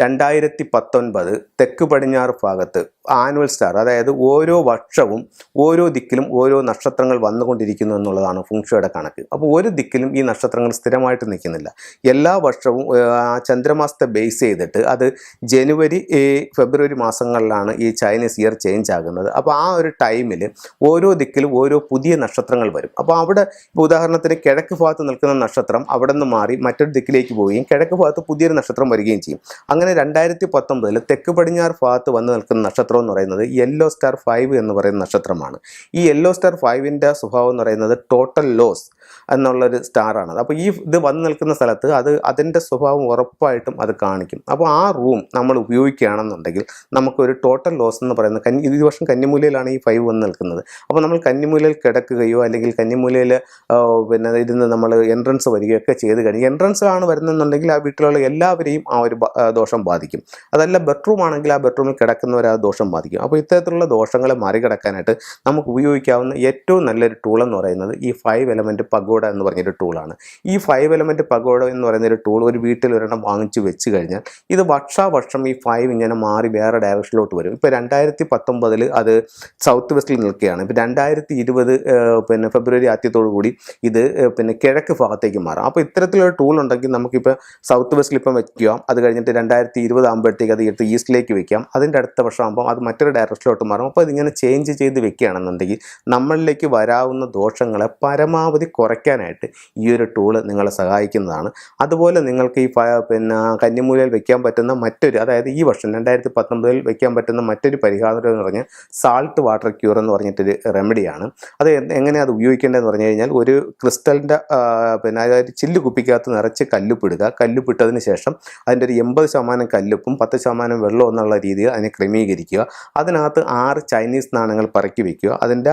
രണ്ടായിരത്തി പത്തൊൻപത് തെക്ക് പടിഞ്ഞാറ് ഭാഗത്ത് ആനുവൽ സ്റ്റാർ അതായത് ഓരോ വർഷവും ഓരോ ദിക്കിലും ഓരോ നക്ഷത്രങ്ങൾ വന്നുകൊണ്ടിരിക്കുന്നു എന്നുള്ളതാണ് ഫുങ്ഷയുടെ കണക്ക്. അപ്പോൾ ഒരു ദിക്കിലും ഈ നക്ഷത്രങ്ങൾ സ്ഥിരമായിട്ട് നിൽക്കുന്നില്ല. എല്ലാ വർഷവും ചന്ദ്രമാസത്തെ ബേസ് ചെയ്തിട്ട് അത് ജനുവരി ഫെബ്രുവരി മാസങ്ങളിലാണ് ഈ ചൈനീസ് ഇയർ ചേഞ്ച് ആകുന്നത്. അപ്പോൾ ആ ഒരു ടൈമിൽ ഓരോ ദിക്കിലും ഓരോ പുതിയ നക്ഷത്രങ്ങൾ വരും. അപ്പോൾ അവിടെ ഉദാഹരണത്തിന് കിഴക്ക് ഭാഗത്ത് നിൽക്കുന്ന നക്ഷത്രം അവിടെ നിന്ന് മാറി മറ്റൊരു ദിക്കിലേക്ക് പോവുകയും കിഴക്ക് ഭാഗത്ത് പുതിയൊരു നക്ഷത്രം വരികയും ചെയ്യും. അങ്ങനെ രണ്ടായിരത്തി പത്തൊമ്പതിൽ തെക്ക് പടിഞ്ഞാറ് ഭാഗത്ത് വന്ന് നിൽക്കുന്ന നക്ഷത്രം എന്ന് പറയുന്നത് യെല്ലോ സ്റ്റാർ ഫൈവ് എന്ന് പറയുന്ന നക്ഷത്രമാണ്. ഈ യെല്ലോ സ്റ്റാർ ഫൈവിന്റെ സ്വഭാവം എന്ന് പറയുന്നത് ടോട്ടൽ ലോസ് എന്നുള്ളൊരു സ്റ്റാറാണ് അപ്പോൾ ഈ ഇത് വന്ന് നിൽക്കുന്ന സ്ഥലത്ത് അത് അതിന്റെ സ്വഭാവം ഉറപ്പായിട്ടും അത് കാണിക്കും. അപ്പോൾ ആ റൂം നമ്മൾ ഉപയോഗിക്കുകയാണെന്നുണ്ടെങ്കിൽ നമുക്കൊരു ടോട്ടൽ ലോസ് എന്ന് പറയുന്നത് കന്നി ഈ വർഷം കന്നിമൂലയിലാണ് ഈ ഫൈവ് വന്ന് നിൽക്കുന്നത്. അപ്പോൾ നമ്മൾ കന്നിമൂലയിൽ കിടക്കുകയോ അല്ലെങ്കിൽ കന്നിമൂലയിൽ പിന്നെ ഇരുന്ന് നമ്മൾ എൻട്രൻസ് വരികയൊക്കെ ചെയ്ത് കഴിഞ്ഞ് ആണ് വരുന്നതെന്നുണ്ടെങ്കിൽ ആ വീട്ടിലുള്ള എല്ലാവരെയും ആ ഒരു ആ ദോഷം ബാധിക്കും. അതല്ല ബെഡ്റൂം ആണെങ്കിൽ ആ ബെഡ്റൂമിൽ കിടക്കുന്നവരെ ആ ദോഷം ബാധിക്കും. അപ്പോൾ ഇത്തരത്തിലുള്ള ദോഷങ്ങളെ മറികടക്കാനായിട്ട് നമുക്ക് ഉപയോഗിക്കാവുന്ന ഏറ്റവും നല്ലൊരു ടൂൾ എന്ന് പറയുന്നത് ഈ ഫൈവ് എലമെന്റ് പഗോഡ എന്ന് പറഞ്ഞൊരു ടൂളാണ് ഈ ഫൈവ് എലമെന്റ് പഗോഡ എന്ന് പറയുന്ന ഒരു ടൂൾ ഒരു വീട്ടിൽ ഒരെണ്ണം വാങ്ങിച്ചു വെച്ച് കഴിഞ്ഞാൽ ഇത് വർഷാവർഷം ഈ ഫൈവ് ഇങ്ങനെ മാറി വേറെ ഡയറക്ഷനിലോട്ട് വരും. ഇപ്പോൾ രണ്ടായിരത്തി പത്തൊമ്പതിൽ അത് സൗത്ത് വെസ്റ്റിൽ നിൽക്കുകയാണ്. ഇപ്പോൾ രണ്ടായിരത്തി ഇരുപത് പിന്നെ ഫെബ്രുവരി ആദ്യത്തോടു കൂടി ഇത് പിന്നെ കിഴക്ക് ഭാഗത്തേക്ക് മാറാം. അപ്പോൾ ഇത്തരത്തിലൊരു ടൂൾ ഉണ്ടെങ്കിൽ നമുക്കിപ്പോൾ സൗത്ത് വെസ്റ്റിൽ ഇപ്പം വയ്ക്കുക അത് കഴിഞ്ഞിട്ട് രണ്ടായിരത്തി ഇരുപത് ആകുമ്പോഴത്തേക്ക് അത് എടുത്ത് ഈസ്റ്റിലേക്ക് വെക്കാം. അതിന്റെ അടുത്ത വർഷം ആകുമ്പോൾ അത് മറ്റൊരു ഡയറക്ഷനിലോട്ട് മാറും. അപ്പോൾ ഇതിങ്ങനെ ചേഞ്ച് ചെയ്ത് വെക്കുകയാണെന്നുണ്ടെങ്കിൽ നമ്മളിലേക്ക് വരാവുന്ന ദോഷങ്ങളെ പരമാവധി കുറയ്ക്കാനായിട്ട് ഈ ഒരു ടൂൾ നിങ്ങളെ സഹായിക്കുന്നതാണ്. അതുപോലെ നിങ്ങൾക്ക് ഈ പിന്നെ കന്നിമൂലയിൽ വെക്കാൻ പറ്റുന്ന മറ്റൊരു അതായത് ഈ വർഷം രണ്ടായിരത്തി പത്തൊമ്പതിൽ വെക്കാൻ പറ്റുന്ന മറ്റൊരു പരിഹാരം എന്ന് പറഞ്ഞാൽ സാൾട്ട് വാട്ടർ ക്യൂർ എന്ന് പറഞ്ഞിട്ടൊരു റെമഡിയാണ് അത് എങ്ങനെയാണ് അത് ഉപയോഗിക്കേണ്ടതെന്ന് പറഞ്ഞു കഴിഞ്ഞാൽ ഒരു ക്രിസ്റ്റലിന്റെ പിന്നെ അതായത് ചില്ല് കുപ്പിക്കകത്ത് നിറച്ച് കല്ലുപ്പിടുക. കല്ലുപ്പിട്ടതിന് ശേഷം അതിന്റെ ഒരു എൺപത് കല്ലുപ്പും പത്ത് ശതമാനം വെള്ളവും എന്നുള്ള രീതിയിൽ അതിനെ ക്രമീകരിക്കുക. അതിനകത്ത് ആറ് ചൈനീസ് നാണയങ്ങൾ പറക്കി വെക്കുക. അതിന്റെ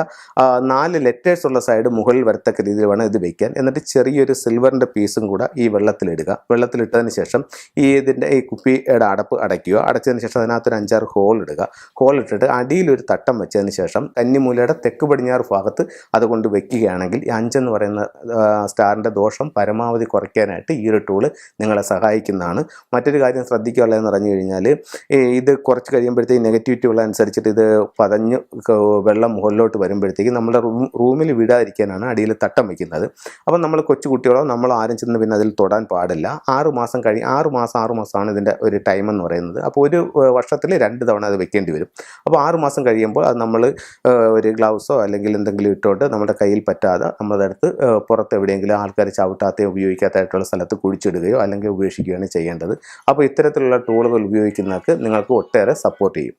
നാല് ലെറ്റേഴ്സ് ഉള്ള സൈഡ് മുകളിൽ വരത്തക്ക രീതിയിൽ വേണം ഇത് വയ്ക്കാൻ എന്നിട്ട് ചെറിയൊരു സിൽവറിന്റെ പീസും കൂടെ ഈ വെള്ളത്തിലിടുക. വെള്ളത്തിലിട്ടതിന് ശേഷം ഈ ഇതിന്റെ ഈ കുപ്പിയുടെ അടപ്പ് അടയ്ക്കുക. അടച്ചതിന് ശേഷം അതിനകത്തൊരു അഞ്ചാറ് ഹോൾ ഇടുക. ഹോൾ ഇട്ടിട്ട് അടിയിലൊരു തട്ടം വെച്ചതിന് ശേഷം കന്നിമൂലയുടെ തെക്ക് പടിഞ്ഞാറ് ഭാഗത്ത് അതുകൊണ്ട് വെക്കുകയാണെങ്കിൽ ഈ അഞ്ചെന്ന് പറയുന്ന സ്റ്റാറിന്റെ ദോഷം പരമാവധി കുറയ്ക്കാനായിട്ട് ഈ ഒരു ടൂൾ നിങ്ങളെ സഹായിക്കുന്നതാണ്. മറ്റൊരു കാര്യം ശ്രദ്ധിക്കാനുള്ളതെന്ന് പറഞ്ഞു കഴിഞ്ഞാൽ ഇത് കുറച്ച് കഴിയുമ്പോഴത്തേക്ക് നെഗറ്റിവിറ്റി ഉള്ള അനുസരിച്ചിട്ട് ഇത് പതഞ്ഞ് വെള്ളം മുകളിലോട്ട് വരുമ്പോഴത്തേക്ക് നമ്മുടെ റൂം റൂമിൽ വിടാതിരിക്കാനാണ് അടിയിൽ തട്ടം വയ്ക്കുന്നത്. അപ്പം നമ്മൾ കൊച്ചു കുട്ടികളോ നമ്മൾ ആരും ചെന്ന് പിന്നെ അതിൽ തൊടാൻ പാടില്ല. ആറ് മാസം കഴി ആറ് മാസം ആറ് ഇതിന്റെ ഒരു ടൈം എന്ന് പറയുന്നത്. അപ്പോൾ ഒരു വർഷത്തിൽ രണ്ട് തവണ അത് വെക്കേണ്ടി വരും. അപ്പോൾ ആറ് മാസം കഴിയുമ്പോൾ അത് നമ്മൾ ഒരു ഗ്ലൗസോ അല്ലെങ്കിൽ എന്തെങ്കിലും ഇട്ടുകൊണ്ട് നമ്മുടെ കയ്യിൽ പറ്റാതെ നമ്മളതെടുത്ത് അടുത്ത് പുറത്ത് എവിടെയെങ്കിലും ആൾക്കാർ ചവിട്ടാത്തയോ ഉപയോഗിക്കാത്തതായിട്ടുള്ള സ്ഥലത്ത് കുഴിച്ചിടുകയോ അല്ലെങ്കിൽ ഉപേക്ഷിക്കുകയാണ് ചെയ്യേണ്ടത്. അപ്പോൾ ഇത്തരത്തിലുള്ള ടൂളുകൾ ഉപയോഗിക്കുന്നവർക്ക് നിങ്ങൾക്ക് ഒട്ടേറെ സപ്പോർട്ട് ചെയ്യും.